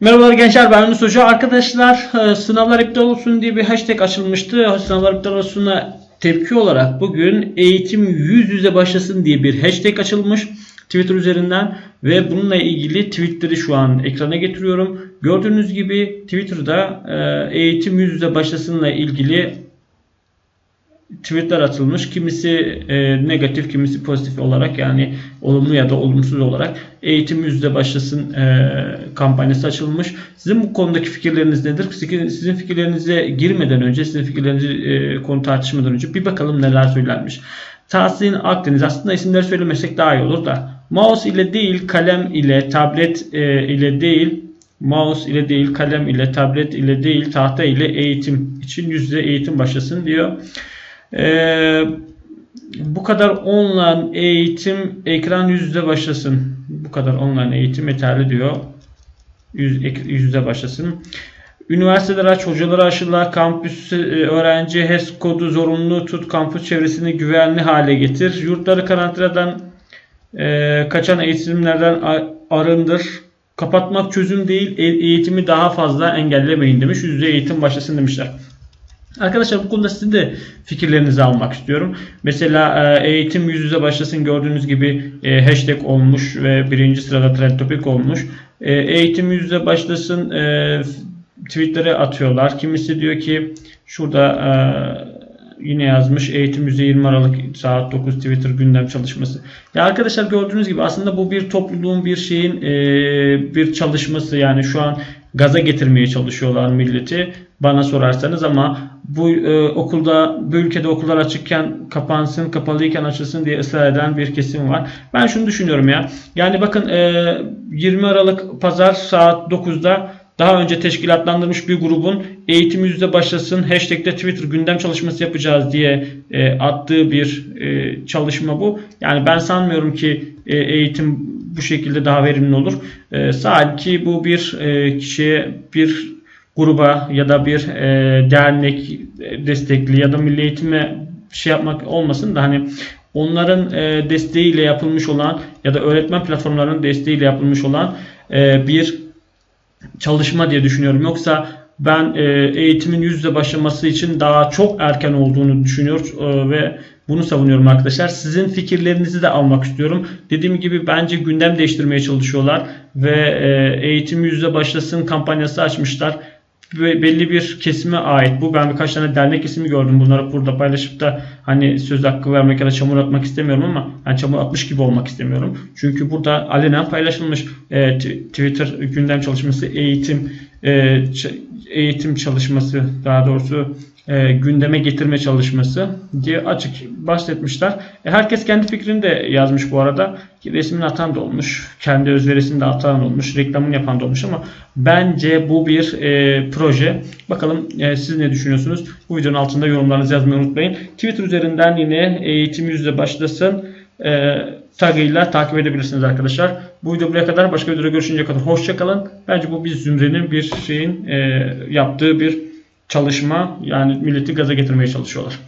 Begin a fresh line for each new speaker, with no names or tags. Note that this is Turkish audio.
Merhabalar gençler ben Yunus Hoca. Arkadaşlar e, sınavlar iptal olsun diye bir hashtag açılmıştı. Sınavlar iptal olsun'a tepki olarak bugün eğitim yüz yüze başlasın diye bir hashtag açılmış. Twitter üzerinden ve bununla ilgili tweetleri şu an ekrana getiriyorum. Gördüğünüz gibi Twitter'da e, eğitim yüz yüze başlasınla ilgili tweetler atılmış. Kimisi e, negatif, kimisi pozitif olarak yani olumlu ya da olumsuz olarak eğitim yüzde başlasın e, kampanyası açılmış. Sizin bu konudaki fikirleriniz nedir? Sizin sizin fikirlerinize girmeden önce, sizin fikirlerinizi e, konu tartışmadan önce bir bakalım neler söylenmiş. Tahsin Akdeniz aslında isimleri söylemesek daha iyi olur da mouse ile değil kalem ile tablet e, ile değil mouse ile değil kalem ile tablet ile değil tahta ile eğitim için yüzde eğitim başlasın diyor. Ee, bu kadar online eğitim ekran yüzde başlasın. Bu kadar online eğitim yeterli diyor. Yüz, yüzde başlasın. Üniversiteler aç, hocaları aşıla, kampüs e, öğrenci HES kodu zorunlu tut, kampüs çevresini güvenli hale getir. Yurtları karantinadan e, kaçan eğitimlerden arındır. Kapatmak çözüm değil, e- eğitimi daha fazla engellemeyin demiş. Yüzde eğitim başlasın demişler. Arkadaşlar bu konuda sizin de fikirlerinizi almak istiyorum. Mesela e, eğitim yüz yüze başlasın gördüğünüz gibi e, hashtag olmuş ve birinci sırada trend topic olmuş. E, Eğitim yüz yüze başlasın e, tweetleri atıyorlar. Kimisi diyor ki şurada yine yazmış eğitim %20 Aralık saat 9 Twitter gündem çalışması. Ya arkadaşlar gördüğünüz gibi aslında bu bir topluluğun bir şeyin bir çalışması yani şu an gaza getirmeye çalışıyorlar milleti bana sorarsanız ama bu e, okulda bu ülkede okullar açıkken kapansın kapalıyken açılsın diye ısrar eden bir kesim var. Ben şunu düşünüyorum ya. Yani bakın e, 20 Aralık pazar saat 9'da daha önce teşkilatlandırmış bir grubun eğitim yüzde başlasın hashtag'te Twitter gündem çalışması yapacağız diye e, attığı bir e, çalışma bu. Yani ben sanmıyorum ki e, eğitim bu şekilde daha verimli olur. E, sadece bu bir e, kişiye bir gruba ya da bir e, dernek destekli ya da milli eğitime şey yapmak olmasın da hani onların e, desteğiyle yapılmış olan ya da öğretmen platformlarının desteğiyle yapılmış olan e, bir çalışma diye düşünüyorum. Yoksa ben e, eğitimin yüz yüze başlaması için daha çok erken olduğunu düşünüyor e, ve bunu savunuyorum arkadaşlar. Sizin fikirlerinizi de almak istiyorum. Dediğim gibi bence gündem değiştirmeye çalışıyorlar ve e, eğitim yüz yüze başlasın kampanyası açmışlar ve belli bir kesime ait bu. Ben birkaç tane dernek ismi gördüm. Bunları burada paylaşıp da hani söz hakkı vermek ya da çamur atmak istemiyorum ama yani çamur atmış gibi olmak istemiyorum. Çünkü burada alenen paylaşılmış e, Twitter gündem çalışması, eğitim e, ç- eğitim çalışması daha doğrusu e, gündeme getirme çalışması diye açık bahsetmişler. E, herkes kendi fikrini de yazmış bu arada. Resmini atan da olmuş. Kendi özverisini de atan olmuş. Reklamını yapan da olmuş ama bence bu bir e, proje. Bakalım siz ne düşünüyorsunuz? Bu videonun altında yorumlarınızı yazmayı unutmayın. Twitter üzerinden yine eğitim yüzde başlasın e, tagıyla takip edebilirsiniz arkadaşlar. Bu video buraya kadar. Başka videoda görüşünceye kadar hoşçakalın. Bence bu bir zümrenin bir şeyin e, yaptığı bir çalışma. Yani milleti gaza getirmeye çalışıyorlar.